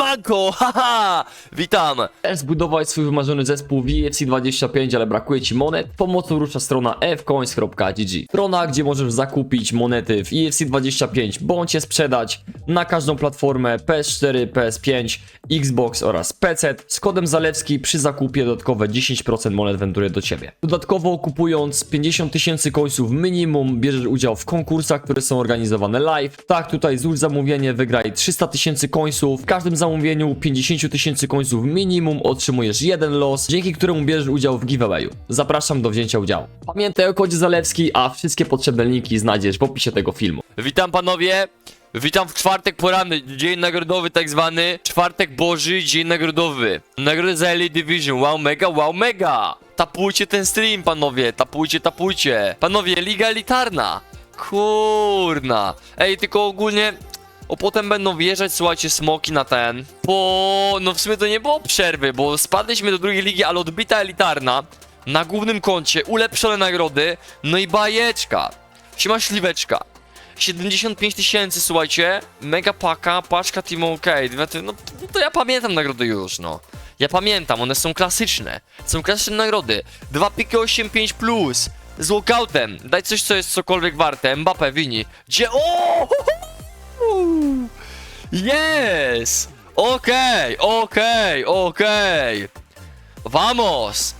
Siemanko, haha, witam. Chcesz zbudować swój wymarzony zespół w EFC 25, ale brakuje Ci monet? Pomocą rusza strona fcoins.gg. Strona, gdzie możesz zakupić monety w EFC 25, bądź je sprzedać na każdą platformę PS4, PS5, Xbox oraz PC. Z kodem Zalewski przy zakupie dodatkowe 10% monet wędruje do Ciebie. Dodatkowo kupując 50 tysięcy końców minimum, bierzesz udział w konkursach, które są organizowane live. Tak, tutaj złóż zamówienie, wygraj 300 tysięcy końców. W każdym zamówieniu 50 tysięcy końców minimum otrzymujesz jeden los, dzięki któremu bierzesz udział w giveawayu. Zapraszam do wzięcia udziału. Pamiętaj o kodzie Zalewski, a wszystkie potrzebne linki znajdziesz w opisie tego filmu. Witam panowie. Witam w czwartek poranny, dzień nagrodowy tak zwany. Czwartek boży, dzień nagrodowy. Nagrody za Elite Division, wow mega, wow mega. Tapujcie ten stream panowie, tapujcie, tapujcie. Panowie, liga elitarna. Kurna. Ej, tylko ogólnie... O, potem będą wjeżdżać, słuchajcie, smoki na ten. Po... No w sumie to nie było przerwy, bo spadliśmy do drugiej ligi, ale odbita elitarna. Na głównym koncie, ulepszone nagrody, no i bajeczka. Siema śliweczka. 75 tysięcy, słuchajcie. Mega paka, paczka Team OK. No to- ja pamiętam nagrody już, no. Ja pamiętam, one są klasyczne. Są klasyczne nagrody. Dwa piki 8-5 plus. Z walkoutem. Daj coś, co jest cokolwiek warte. Mbappe, Wini. Gdzie... O! Yes! Okej, okej, okej. Vamos!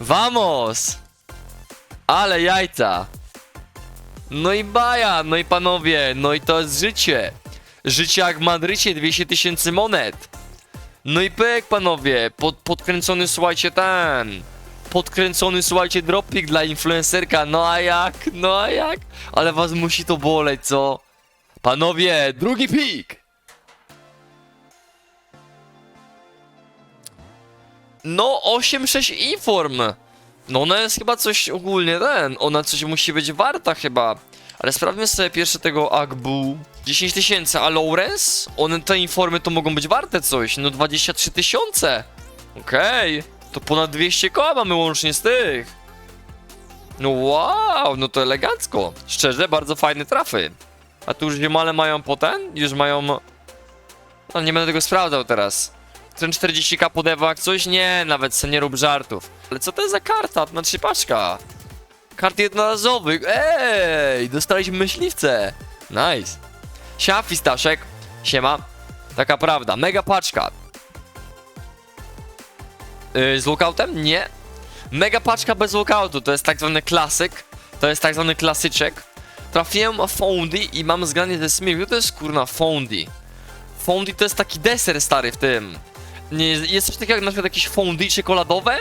Vamos! Ale jajca! No i baja, no i panowie, no i to jest życie. Życie jak w Madrycie, 200 tysięcy monet. No i pyk, panowie, pod, podkręcony, słuchajcie, ten. Podkręcony, słuchajcie, dropik dla influencerka, no a jak, no a jak? Ale was musi to boleć, co? Panowie, drugi pik! No, 8-6 inform. No ona jest chyba coś ogólnie ten, ona coś musi być warta chyba. Ale sprawdźmy sobie pierwsze tego Agbu. 10 tysięcy, a Lawrence? One te informy to mogą być warte coś, no 23 tysiące. Okej, to ponad 200 koła mamy łącznie z tych. No wow, no to elegancko. Szczerze, bardzo fajne trafy. A tu już ziemale mają poten? Już mają... No nie będę tego sprawdzał teraz. Ten 40k podewa coś? Nie, nawet se nie rób żartów. Ale co to jest za karta? Znaczy paczka. Kart jednorazowych. Ej, dostaliśmy myśliwce. Nice. Siema, Fistaszek. Siema. Taka prawda. Mega paczka. Yy, z lookoutem? Nie. Mega paczka bez lookoutu. To jest tak zwany klasyk. To jest tak zwany klasyczek. Trafiłem Fondy i mam zgranie ze Smith. To jest kurna Fondy. Fondy to jest taki deser stary w tym. Nie, jest coś takiego jak na przykład jakieś fondy czekoladowe?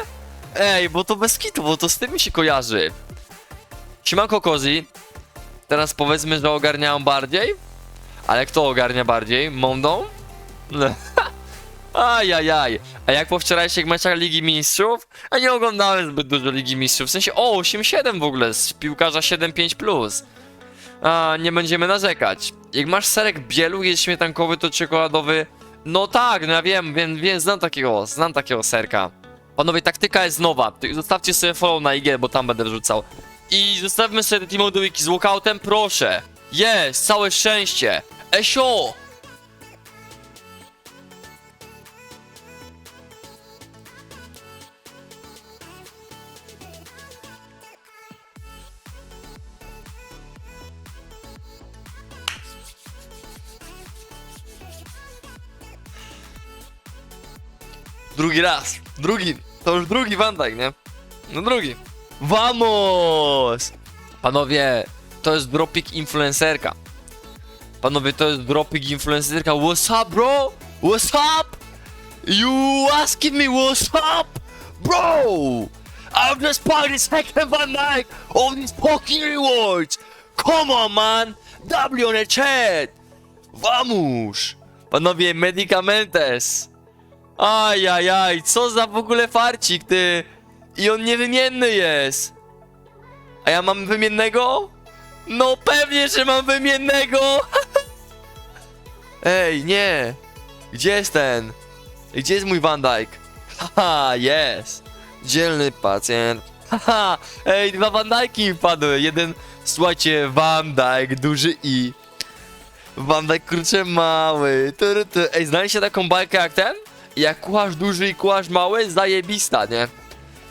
Ej, bo to bez kitu, bo to z tym mi się kojarzy. Siemanko Kozi. Teraz powiedzmy, że ogarniałem bardziej. Ale kto ogarnia bardziej? Mondą? Ajajaj. A jak po wczorajszych meczach Ligi Mistrzów? A nie oglądałem zbyt dużo Ligi Mistrzów. W sensie, o, 8-7 w ogóle, z piłkarza 7-5+. A, nie będziemy narzekać. Jak masz serek bielu, jest śmietankowy, to czekoladowy... No tak, no ja wiem, wiem, wiem, znam takiego, znam takiego serka. Panowie, taktyka jest nowa. Zostawcie sobie follow na IG, bo tam będę wrzucał. I zostawmy sobie te Team Wiki z walkoutem, proszę. Jest, całe szczęście. Esio! Drugi raz. Drugi. To już drugi Van Dijk, nie? No drugi. Vamos! Panowie, to jest dropik influencerka. Panowie, to jest dropik influencerka. What's up, bro? What's up? You asking me what's up? Bro! I'm just playing second Van Dijk of these fucking rewards. Come on, man. W on the chat. Vamos! Panowie, medicamentes. Ajajaj, co za w ogóle farcik, ty! I on niewymienny jest! A ja mam wymiennego? No pewnie, że mam wymiennego! Ej, nie! Gdzie jest ten? Gdzie jest mój Van Dijk? Haha, jest! Dzielny pacjent. Haha, ej, dwa Van Dijki mi wpadły. Jeden, słuchajcie, Van Dijk, duży I. Van kurczę mały. Ty. Ej, znaliście taką bajkę jak ten? Jak kucharz duży i kucharz mały, zajebista, nie?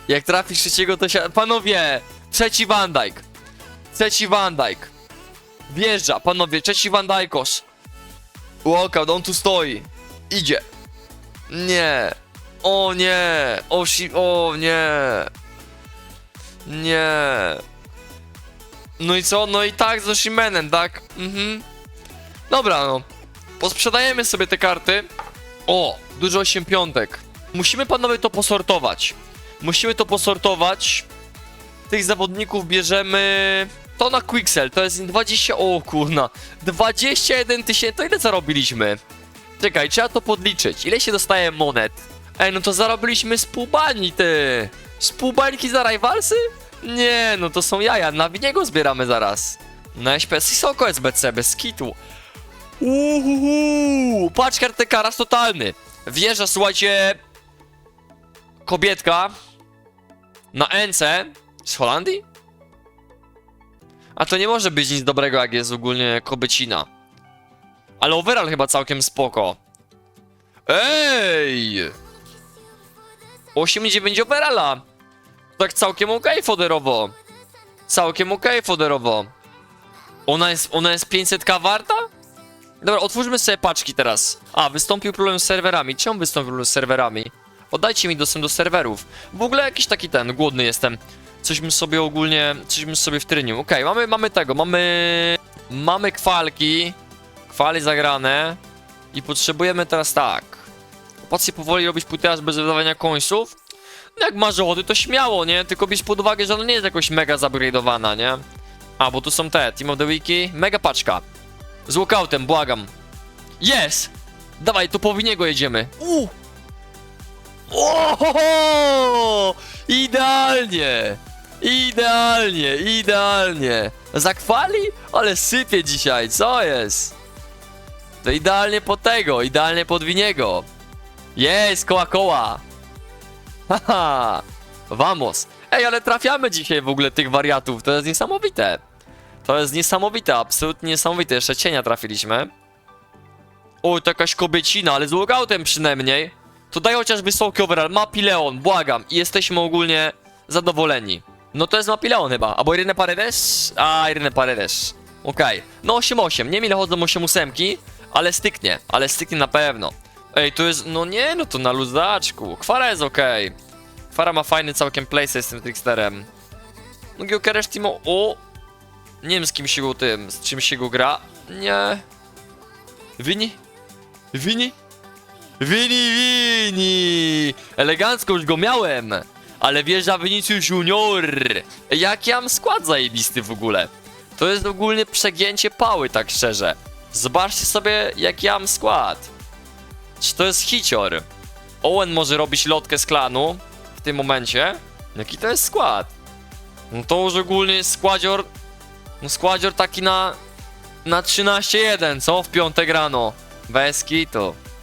Jak trafisz trzeciego, to się... Panowie! Trzeci Van Dijk. Trzeci Van Dijk. Wjeżdża, panowie, trzeci Van Dijkos. Walkout, on tu stoi. Idzie. Nie. O nie. O si... O nie. Nie. No i co? No i tak z Oshimenem, tak? Mhm. Dobra, no. Posprzedajemy sobie te karty. O, dużo 8 piątek. Musimy panowie to posortować. Musimy to posortować. Tych zawodników bierzemy. To na Quixel, to jest 20. O kurna. 21 tysięcy. To ile zarobiliśmy? Czekaj, trzeba to podliczyć. Ile się dostaje monet? Ej, no to zarobiliśmy z ty. Z pół za rivalsy? Nie, no to są jaja. Na winiego zbieramy zaraz. Na SP Sisoko jest BC, bez kitu. Uhuhu, patrz kartę karas totalny. Wjeżdża, słuchajcie, kobietka na NC z Holandii? A to nie może być nic dobrego, jak jest ogólnie kobiecina. Ale overall chyba całkiem spoko. Ej! 8,9 overalla. Tak całkiem okej foderowo. Całkiem okej foderowo. Ona jest, ona jest 500k warta? Dobra, otwórzmy sobie paczki teraz. A, wystąpił problem z serwerami. Czemu wystąpił problem z serwerami? Oddajcie mi dostęp do serwerów. W ogóle jakiś taki ten, głodny jestem. Coś bym sobie ogólnie, coś bym sobie wtrynił. Okej, mamy, mamy tego, mamy... Mamy kwalki. Kwali zagrane. I potrzebujemy teraz tak. Opację powoli robić płytaż bez wydawania końców. No jak masz ochotę, to śmiało, nie? Tylko bierz pod uwagę, że ona nie jest jakoś mega zupgrade'owana, nie? A, bo tu są te, Team of the Wiki. Mega paczka. Z walkoutem, błagam. Jest! Dawaj, to po winiego jedziemy. U! Ohoho! Idealnie! Idealnie, idealnie. Zakwali? Ale sypie dzisiaj, co jest? To idealnie pod tego, idealnie pod winiego. Jest, koła koła. Haha, vamos. Ej, ale trafiamy dzisiaj w ogóle tych wariatów, to jest niesamowite. To jest niesamowite, absolutnie niesamowite. Jeszcze cienia trafiliśmy. O, to jakaś kobiecina, ale z logoutem przynajmniej. To daj chociaż wysoki overall. Mapileon, błagam. I jesteśmy ogólnie zadowoleni. No to jest Mapileon chyba. Albo Irene Paredes? A, Irene Paredes. Okej. No 8-8. Nie wiem ile chodzą 8-8, ale styknie. Ale styknie na pewno. Ej, to jest... No nie, no to na luzaczku. Kwara jest okej. Kwara ma fajny całkiem place z tym Tricksterem. No Giokeresz Timo... O! Nie wiem z kim się go tym, z czym się go gra. Nie. Wini? Wini? Wini, Wini! Elegancko już go miałem! Ale wjeżdża Vinicius Junior! Jak ja mam skład zajebisty w ogóle. To jest ogólnie przegięcie pały, tak szczerze. Zobaczcie sobie, jak ja mam skład. Czy to jest hicior? Owen może robić lotkę z klanu w tym momencie. Jaki to jest skład? No to już ogólnie jest składzior no składzior taki na... Na 13-1, co? W piątek rano. Bez kitu.